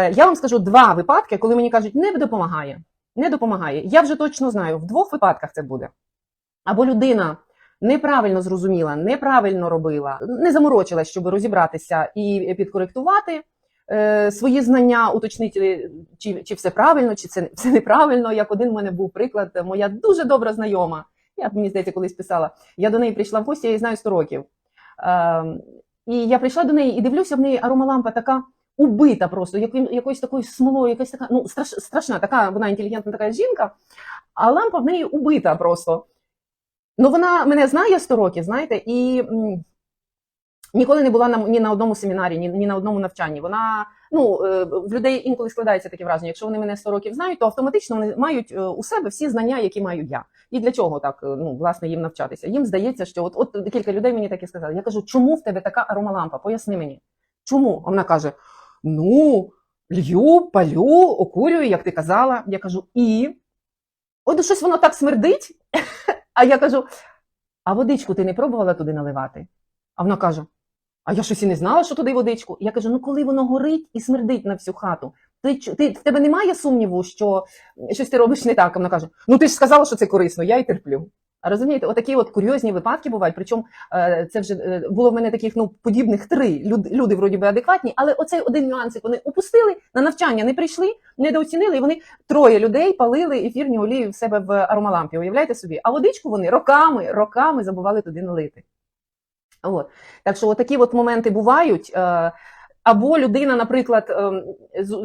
Е, Я вам скажу два випадки, коли мені кажуть, не допомагає. Не допомагає. Я вже точно знаю, в двох випадках це буде. Або людина неправильно зрозуміла, неправильно робила, не заморочилась, щоб розібратися і підкоректувати е, свої знання, уточнити, чи, чи все правильно, чи це все неправильно. Як один у мене був приклад, моя дуже добра знайома. Я мені здається, колись писала. Я до неї прийшла в гості, я її знаю 100 років. Е, і я прийшла до неї і дивлюся, в неї аромалампа така убита просто, яким, якоюсь такою смолою, якась така, ну, страш, страшна, така, вона інтелігентна така жінка, а лампа в неї убита просто. Ну, вона мене знає 100 років, знаєте, і м, ніколи не була на, ні на одному семінарі, ні, ні на одному навчанні. Вона, ну, е, в людей інколи складається таке враження, якщо вони мене 100 років знають, то автоматично вони мають е, у себе всі знання, які маю я. І для чого так, е, ну, власне, їм навчатися? Їм здається, що от, от кілька людей мені так і сказали. Я кажу, чому в тебе така аромалампа? Поясни мені. Чому? Вона каже: Ну, лью, палю, окурюю, як ти казала. Я кажу, і от щось воно так смердить. А я кажу: а водичку ти не пробувала туди наливати? А вона каже: А я щось і не знала, що туди водичку. Я кажу: ну коли воно горить і смердить на всю хату, ти, ти в тебе немає сумніву, що щось ти робиш не так. А вона каже: Ну ти ж сказала, що це корисно, я й терплю. Розумієте, отакі от курйозні випадки бувають. Причому е, це вже е, було в мене таких ну подібних три. Люд, люди вроді би адекватні, але оцей один нюансик вони упустили на навчання, не прийшли, недооцінили, і вони троє людей палили ефірні олії в себе в аромалампі. Уявляєте собі? А водичку вони роками, роками забували туди налити. От. Так що такі от моменти бувають. Або людина, наприклад, ем,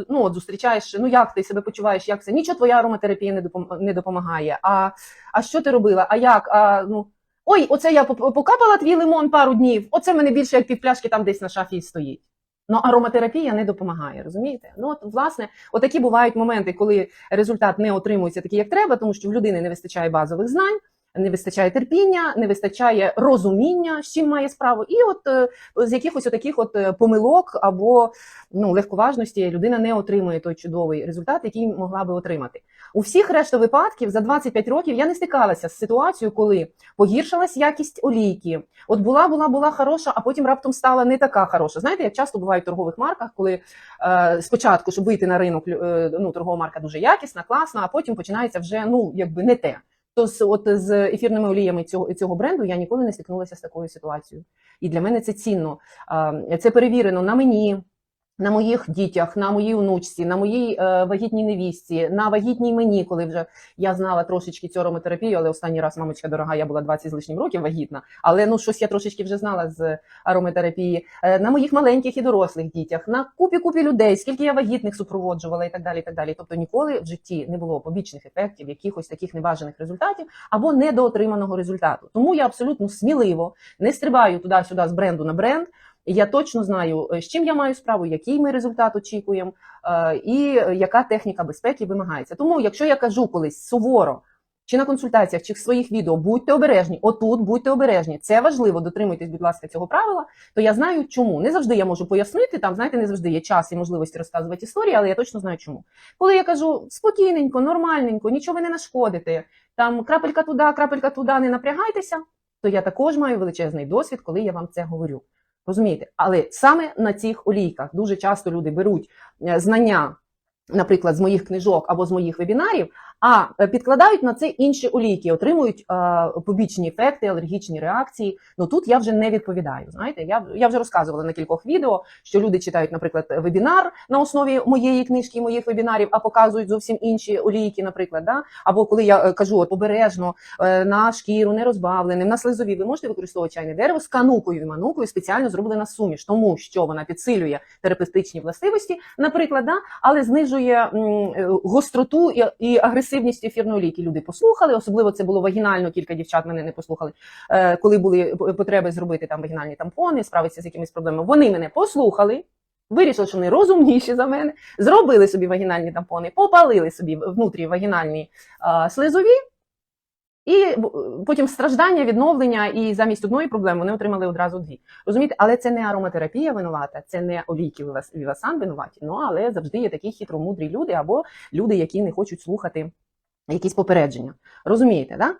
ну, от зустрічаєш, ну як ти себе почуваєш, як це? Нічого твоя ароматерапія не допомагає. А, а що ти робила? А як? А, ну, Ой, оце я покапала твій лимон пару днів, оце мене більше як півпляшки там десь на шафі стоїть. Ну, ароматерапія не допомагає, розумієте? Ну, от, власне, отакі бувають моменти, коли результат не отримується такий, як треба, тому що в людини не вистачає базових знань, не вистачає терпіння, не вистачає розуміння, з чим має справу. І от е, з якихось таких от е, помилок або ну, легковажності людина не отримує той чудовий результат, який могла би отримати. У всіх решта випадків за 25 років я не стикалася з ситуацією, коли погіршилась якість олійки. От була, була, була хороша, а потім раптом стала не така хороша. Знаєте, як часто буває в торгових марках, коли е, спочатку, щоб вийти на ринок, е, ну, торгова марка дуже якісна, класна, а потім починається вже ну, якби не те. То з, от з ефірними оліями цього, цього бренду я ніколи не стикнулася з такою ситуацією. І для мене це цінно. Це перевірено на мені, на моїх дітях, на моїй онучці, на моїй е, вагітній невістці, на вагітній мені, коли вже я знала трошечки цю ароматерапію, але останній раз, мамочка дорога, я була 20 з лишнім років вагітна. Але ну щось я трошечки вже знала з ароматерапії, Е, на моїх маленьких і дорослих дітях, на купі купі людей, скільки я вагітних супроводжувала і так далі. І так далі. Тобто ніколи в житті не було побічних ефектів, якихось таких небажаних результатів або недоотриманого результату. Тому я абсолютно сміливо не стрибаю туди-сюди з бренду на бренд. Я точно знаю, е, з чим я маю справу, який ми результат очікуємо, е, і яка техніка безпеки вимагається. Тому, якщо я кажу колись суворо, чи на консультаціях, чи в своїх відео, будьте обережні, отут будьте обережні. Це важливо, дотримуйтесь, будь ласка, цього правила. То я знаю, чому. Не завжди я можу пояснити, там, знаєте, не завжди є час і можливості розказувати історії, але я точно знаю, чому. Коли я кажу спокійненько, нормальненько, нічого ви не нашкодите, там крапелька туди, крапелька туди, не напрягайтеся, то я також маю величезний досвід, коли я вам це говорю. Розумієте? Але саме на цих олійках дуже часто люди беруть е, знання, наприклад, з моїх книжок або з моїх вебінарів, а е, підкладають на це інші олійки, отримують е, побічні ефекти, алергічні реакції. Ну тут я вже не відповідаю. Знаєте, я, я вже розказувала на кількох відео, що люди читають, наприклад, вебінар на основі моєї книжки, моїх вебінарів, а показують зовсім інші олійки, наприклад. Да? Або коли я е, кажу от, обережно на шкіру, не розбавленим, на слизові, ви можете використовувати чайне дерево з канукою і манукою спеціально зроблена суміш, тому що вона підсилює терапевтичні властивості, наприклад, да? але знижує гостроту і, і агресивність ефірної олійки. Люди послухали, особливо це було вагінально. Кілька дівчат мене не послухали, е, коли були потреби зробити там вагінальні тампони, справитися з якимись проблемами. Вони мене послухали. Вирішили, що вони розумніші за мене, зробили собі вагінальні тампони, попалили собі внутрі вагінальні а, слизові, і потім страждання, відновлення, і замість одної проблеми вони отримали одразу дві. Розумієте, але це не ароматерапія винувата, це не олійки Вівасан винуваті. Ну але завжди є такі хитромудрі люди або люди, які не хочуть слухати якісь попередження. Розумієте, да?